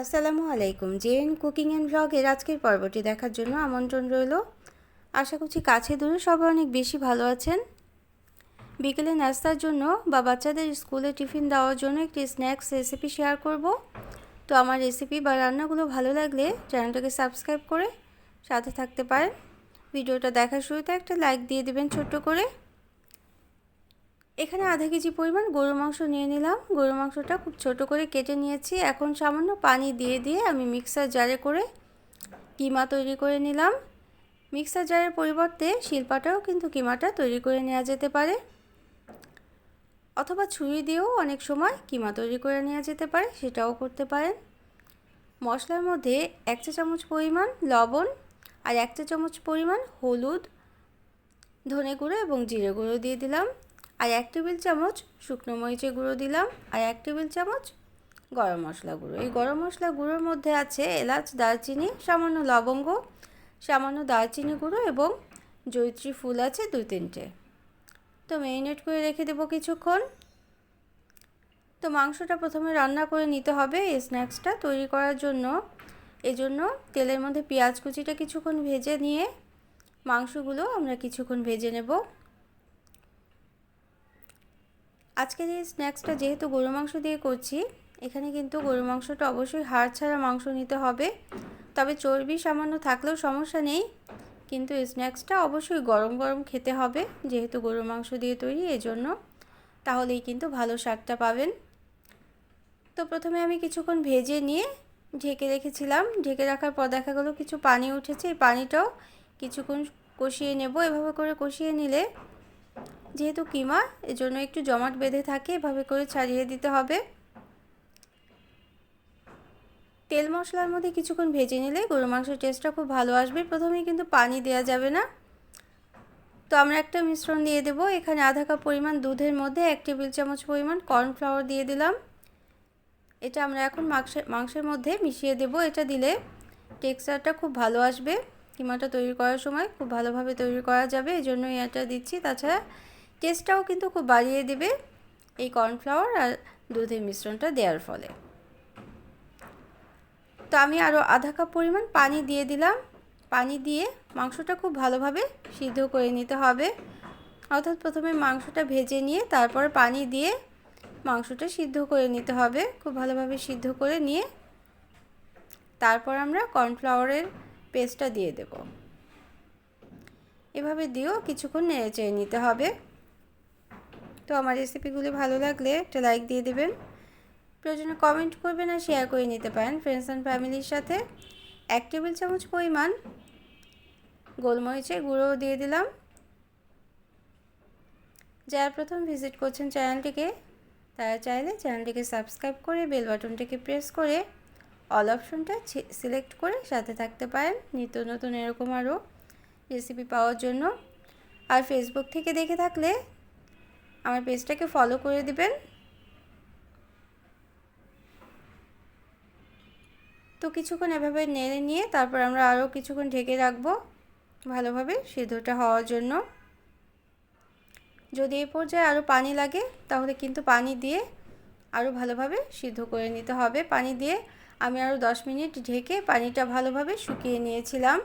আসসালামু আলাইকুম। Gen cooking and ব্লগের আজকের পর্বটি দেখার জন্য আমন্ত্রণ রইল। আশা করছি কাছে দূরে সবাই অনেক বেশি ভালো আছেন। বিকেলে নাস্তার জন্য বা বাচ্চাদের স্কুলে টিফিন দেওয়ার জন্য একটি স্ন্যাক্স রেসিপি শেয়ার করব। তো আমার রেসিপি বা রান্নাগুলো ভালো লাগলে চ্যানেলটাকে সাবস্ক্রাইব করে সাথে থাকতে পারেন। ভিডিওটা দেখার শুরুতে একটা লাইক দিয়ে দেবেন ছোট্ট করে। এখানে আধা কেজি পরিমাণ গরু মাংস নিয়ে নিলাম। গরু মাংসটা খুব ছোট করে কেটে নিয়েছি। এখন সামান্য পানি দিয়ে দিয়ে আমি মিক্সার জারে করে কিমা তৈরি করে নিলাম। মিক্সার জারের পরিবর্তে শিল্পাটাও কিন্তু কিমাটা তৈরি করে নেওয়া যেতে পারে। অথবা ছুরি দিয়েও অনেক সময় কিমা তৈরি করে নেওয়া যেতে পারে, সেটাও করতে পারেন। মশলার মধ্যে এক চা চামচ পরিমাণ লবণ আর এক চা চামচ পরিমাণ হলুদ, ধনে গুঁড়ো এবং জিরে গুঁড়ো দিয়ে দিলাম। আর এক টেবিল চামচ শুকনো মরিচের গুঁড়ো দিলাম, আর এক টেবিল চামচ গরম মশলা গুঁড়ো। এই গরম মশলা গুঁড়োর মধ্যে আছে এলাচ, দারচিনি, সামান্য লবঙ্গ, সামান্য দারচিনি গুঁড়ো এবং জৈত্রী ফুল আছে দু তিনটে। তো ম্যারিনেট করে রেখে দেবো কিছুক্ষণ। তো মাংসটা প্রথমে রান্না করে নিতে হবে এই স্ন্যাক্সটা তৈরি করার জন্য। এজন্য তেলের মধ্যে পেঁয়াজ কুচিটা কিছুক্ষণ ভেজে নিয়ে মাংসগুলো আমরা কিছুক্ষণ ভেজে নেব। আজকের যে স্ন্যাক্সটা যেহেতু গরু মাংস দিয়ে করছি, এখানে কিন্তু গরু মাংসটা অবশ্যই হাড় ছাড়া মাংস নিতে হবে। তবে চর্বি সামান্য থাকলেও সমস্যা নেই, কিন্তু স্ন্যাক্সটা অবশ্যই গরম গরম খেতে হবে, যেহেতু গরু মাংস দিয়ে তৈরি এজন্য। তাহলেই কিন্তু ভালো স্বাদটা পাবেন। তো প্রথমে আমি কিছুক্ষণ ভেজে নিয়ে ঢেকে রেখেছিলাম। ঢেকে রাখার পর দেখা গেলো কিছু পানি উঠেছে, এই পানিটাও কিছুক্ষণ কষিয়ে নেব। এভাবে করে কষিয়ে নিলে যেহেতু কিমা, এজন্য একটু জমাট বেঁধে থাকে, এভাবে করে ছাড়িয়ে দিতে হবে। তেল মশলার মধ্যে কিছুক্ষণ ভেজে নিলে গরু মাংসের টেস্টটা খুব ভালো আসবে। প্রথমেই কিন্তু পানি দেওয়া যাবে না। তো আমরা একটা মিশ্রণ দিয়ে দেবো। এখানে আধা কাপ পরিমাণ দুধের মধ্যে এক টেবিল চামচ পরিমাণ কর্নফ্লাওয়ার দিয়ে দিলাম। এটা আমরা এখন মাংসের মাংসের মধ্যে মিশিয়ে দেব। এটা দিলে টেক্সচারটা খুব ভালো আসবে। কিমাটা তৈরি করার সময় খুব ভালোভাবে তৈরি করা যাবে। এই জন্যই এটা দিচ্ছি। তাছাড়া টেস্টটাও কিন্তু খুব বাড়িয়ে দেবে এই কর্নফ্লাওয়ার আর দুধের মিশ্রণটা দেওয়ার ফলে। তো আমি আরও আধা কাপ পরিমাণ পানি দিয়ে দিলাম। পানি দিয়ে মাংসটা খুব ভালোভাবে সিদ্ধ করে নিতে হবে। অর্থাৎ প্রথমে মাংসটা ভেজে নিয়ে তারপর পানি দিয়ে মাংসটা সিদ্ধ করে নিতে হবে। খুব ভালোভাবে সিদ্ধ করে নিয়ে তারপর আমরা কর্নফ্লাওয়ারের পেস্টটা দিয়ে দেব। এভাবে দিয়েও কিছুক্ষণ নেড়ে চেড়ে নিতে হবে। তো আমার রেসিপিগুলি ভালো লাগলে একটা লাইক দিয়ে দেবেন। প্রয়োজনে কমেন্ট করবেন আর শেয়ার করে নিতে পারেন ফ্রেন্ডস অ্যান্ড ফ্যামিলির সাথে। এক টেবিল চামচ পরিমাণ গোলমরিচের গুঁড়ো দিয়ে দিলাম। যারা প্রথম ভিজিট করছেন চ্যানেলটিকে তারা চাইলে চ্যানেলটিকে সাবস্ক্রাইব করে বেল বাটনটিকে প্রেস করে অল অপশনটা সিলেক্ট করে সাথে থাকতে পারেন। নিত্য নতুন এরকম আরও রেসিপি পাওয়ার জন্য। আর ফেসবুক থেকে দেখে থাকলে আমার পেজটাকে ফলো করে দিবেন। তো কিছুক্ষণ এভাবে নেড়ে নিয়ে তারপর আমরা আরও কিছুক্ষণ ঢেকে রাখব ভালোভাবে সিদ্ধটা হওয়ার জন্য। যদি এই পর্যায়ে আরও পানি লাগে তাহলে কিন্তু পানি দিয়ে আরও ভালোভাবে সিদ্ধ করে নিতে হবে। পানি দিয়ে আমি আরও দশ মিনিট ঢেকে পানিটা ভালোভাবে শুকিয়ে নিয়েছিলাম।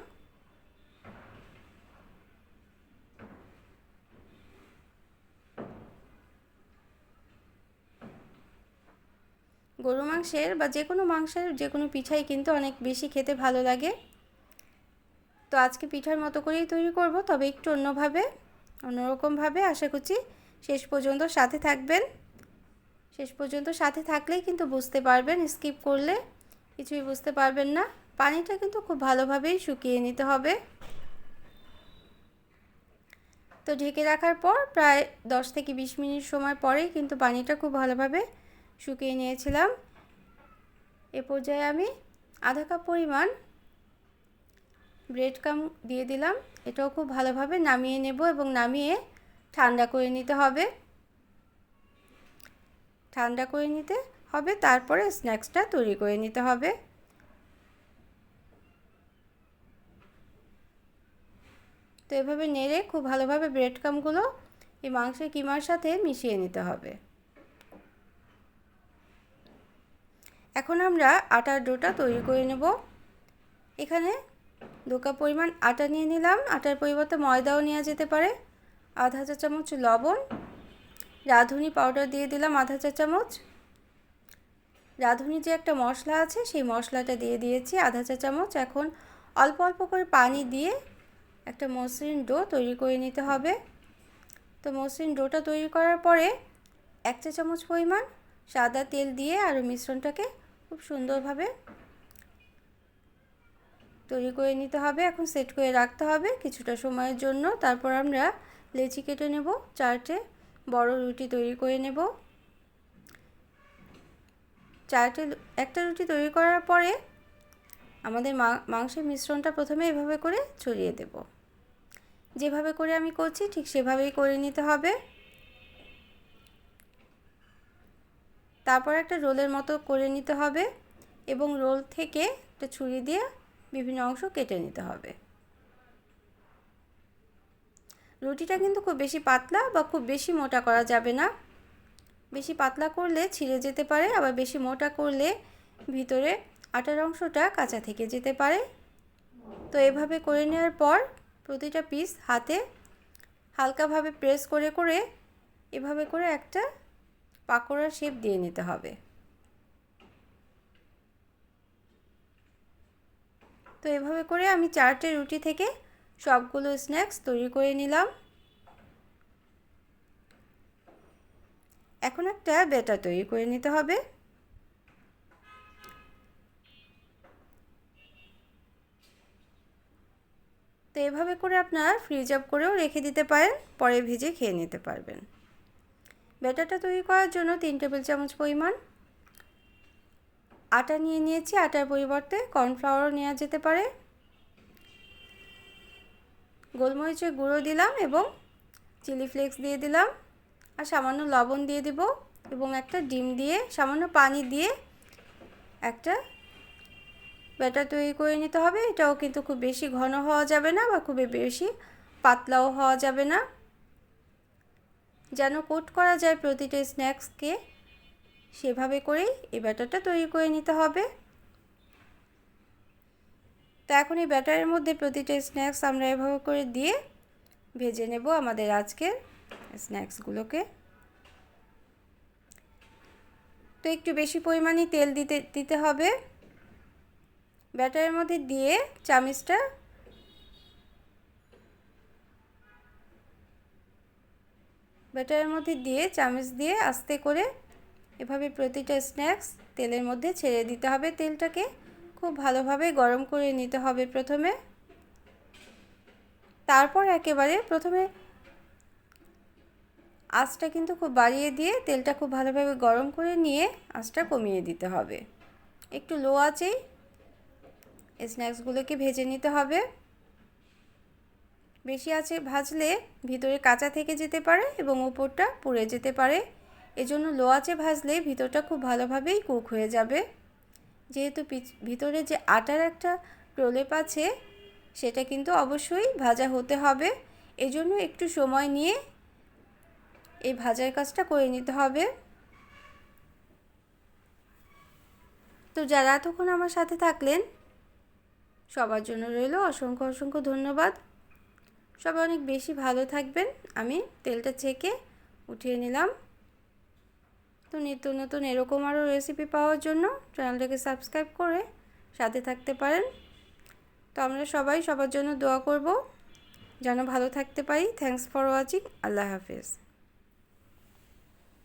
গরু মাংসের বা যে কোনো মাংসের যে কোনো পিঠাই কিন্তু অনেক বেশি খেতে ভালো লাগে। তো আজকে পিঠার মতো করেই তৈরি করব, তবে একটু অন্যভাবে, অন্যরকমভাবে আশা করছি শেষ পর্যন্ত সাথে থাকবেন। শেষ পর্যন্ত সাথে থাকলেই কিন্তু বুঝতে পারবেন, স্কিপ করলে কিছুই বুঝতে পারবেন না। পানিটা কিন্তু খুব ভালোভাবেই শুকিয়ে নিতে হবে। তো ঢেকে রাখার পর প্রায় দশ থেকে বিশ মিনিট সময় পরেই কিন্তু পানিটা খুব ভালোভাবে শুকিয়ে নিয়েছিলাম। এ পর্যায়ে আমি আধা কাপ পরিমাণ ব্রেড কাম দিয়ে দিলাম। এটাও খুব ভালোভাবে নামিয়ে নেব এবং নামিয়ে ঠান্ডা করে নিতে হবে। ঠান্ডা করে নিতে হবে, তারপরে স্ন্যাক্সটা তৈরি করে নিতে হবে। তো এভাবে নেড়ে খুব ভালোভাবে ব্রেড কামগুলো এই মাংসের কিমার সাথে মিশিয়ে নিতে হবে। এখন আমরা আটার ডোটা তৈরি করে নেব। এখানে দু কাপ পরিমাণ আটা নিয়ে নিলাম। আটার পরিবর্তে ময়দাও নেওয়া যেতে পারে। আধা চা চামচ লবণ। রাঁধুনি পাউডার দিয়ে দিলাম আধা চা চামচ। রাঁধুনি যে একটা মশলা আছে, সেই মশলাটা দিয়ে দিয়েছি আধা চা চামচ। এখন অল্প অল্প করে পানি দিয়ে একটা মসৃণ ডো তৈরি করে নিতে হবে। তো মসৃণ ডোটা তৈরি করার পরে এক চা চামচ পরিমাণ সাদা তেল দিয়ে আর মিশ্রণটাকে খুব সুন্দরভাবে তৈরি করে নিতে হবে। এখন সেট করে রাখতে হবে কিছুটা সময়ের জন্য। তারপর আমরা লেচি কেটে নেব, চারটে বড় রুটি তৈরি করে নেব। চারটে একটা রুটি তৈরি করার পরে আমাদের মা, মাংসের মিশ্রণটা প্রথমে এভাবে করে ছড়িয়ে দেব। যেভাবে করে আমি করছি ঠিক সেভাবেই করে নিতে হবে। তারপর একটা রোলের মতো করে নিতে হবে এবং রোল থেকে একটা ছুরি দিয়ে বিভিন্ন অংশ কেটে নিতে হবে। রুটিটা কিন্তু খুব বেশি পাতলা বা খুব বেশি মোটা করা যাবে না। বেশি পাতলা করলে ছিঁড়ে যেতে পারে, আবার বেশি মোটা করলে ভিতরে আটার অংশটা কাঁচা থেকে যেতে পারে। তো এভাবে করে নেওয়ার পর প্রতিটা পিস হাতে হালকাভাবে প্রেস করে করে এভাবে করে একটা পাকোড়ার শেপ দিয়ে নিতে হবে। তো এভাবে করে আমি চারটে রুটি থেকে সবগুলো স্ন্যাক্স তৈরি করে নিলাম। এখন একটা বেটা তৈরি করে নিতে হবে। তো এভাবে করে আপনার ফ্রিজ আপ করেও রেখে দিতে পারেন, পরে ভিজে খেয়ে নিতে পারবেন। ব্যাটারটা তৈরি করার জন্য তিন টেবিল চামচ পরিমাণ আটা নিয়ে নিয়েছি। আটার পরিবর্তে কর্নফ্লাওয়ারও নেওয়া যেতে পারে। গোলমরিচের গুঁড়ো দিলাম এবং চিলি ফ্লেক্স দিয়ে দিলাম। আর সামান্য লবণ দিয়ে দিব এবং একটা ডিম দিয়ে, সামান্য পানি দিয়ে একটা ব্যাটার তৈরি করে নিতে হবে। এটাও কিন্তু খুব বেশি ঘন হওয়া যাবে না বা খুব বেশি পাতলাও হওয়া যাবে না। যেন কোট করা যায় প্রতিটা স্ন্যাক্সকে, সেভাবে করেই এই ব্যাটারটা তৈরি করে নিতে হবে। তো এখন এই ব্যাটারের মধ্যে প্রতিটা স্ন্যাক্স আমরা এভাবে করে দিয়ে ভেজে নেব আমাদের আজকের স্ন্যাক্সগুলোকে। তো একটু বেশি পরিমাণে তেল দিতে দিতে হবে। ব্যাটারের মধ্যে দিয়ে চামিচটা ব্যাটারের মধ্যে দিয়ে চামচ দিয়ে আস্তে করে এভাবে প্রতিটা স্ন্যাক্স তেলের মধ্যে ছেড়ে দিতে হবে তেলটাকে। খুব ভালোভাবে গরম করে নিতে হবে প্রথমে। তারপর একেবারে প্রথমে আঁচটা কিন্তু খুব বাড়িয়ে দিয়ে তেলটা খুব ভালোভাবে গরম করে নিয়ে আঁচটা কমিয়ে দিতে হবে। একটু লো আছেই স্ন্যাক্সগুলোকে ভেজে নিতে হবে। বেশি আছে ভাজলে ভিতরে কাঁচা থেকে যেতে পারে এবং ওপরটা পুড়ে যেতে পারে। এজন্য লো আঁচে ভাজলে ভিতরটা খুব ভালোভাবেই কুক হয়ে যাবে। যেহেতু ভিতরে যে আটার একটা প্রলেপ আছে, সেটা কিন্তু অবশ্যই ভাজা হতে হবে। এজন্য একটু সময় নিয়ে এই ভাজার কাজটা করে নিতে হবে। তো যারা এতক্ষণ আমার সাথে থাকলেন, সবার জন্য রইল অসংখ্য অসংখ্য ধন্যবাদ। সবাই অনেক বেশি ভালো থাকবেন। আমি তেলটা ছেঁকে উঠিয়ে নিলাম। তো নিত্য নতুন এরকম আরও রেসিপি পাওয়ার জন্য চ্যানেলটাকে সাবস্ক্রাইব করে সাথে থাকতে পারেন। তো আমরা সবাই সবার জন্য দোয়া করব। যেন ভালো থাকতে পারি। থ্যাংকস ফর ওয়াচিং আল্লাহ হাফিজ।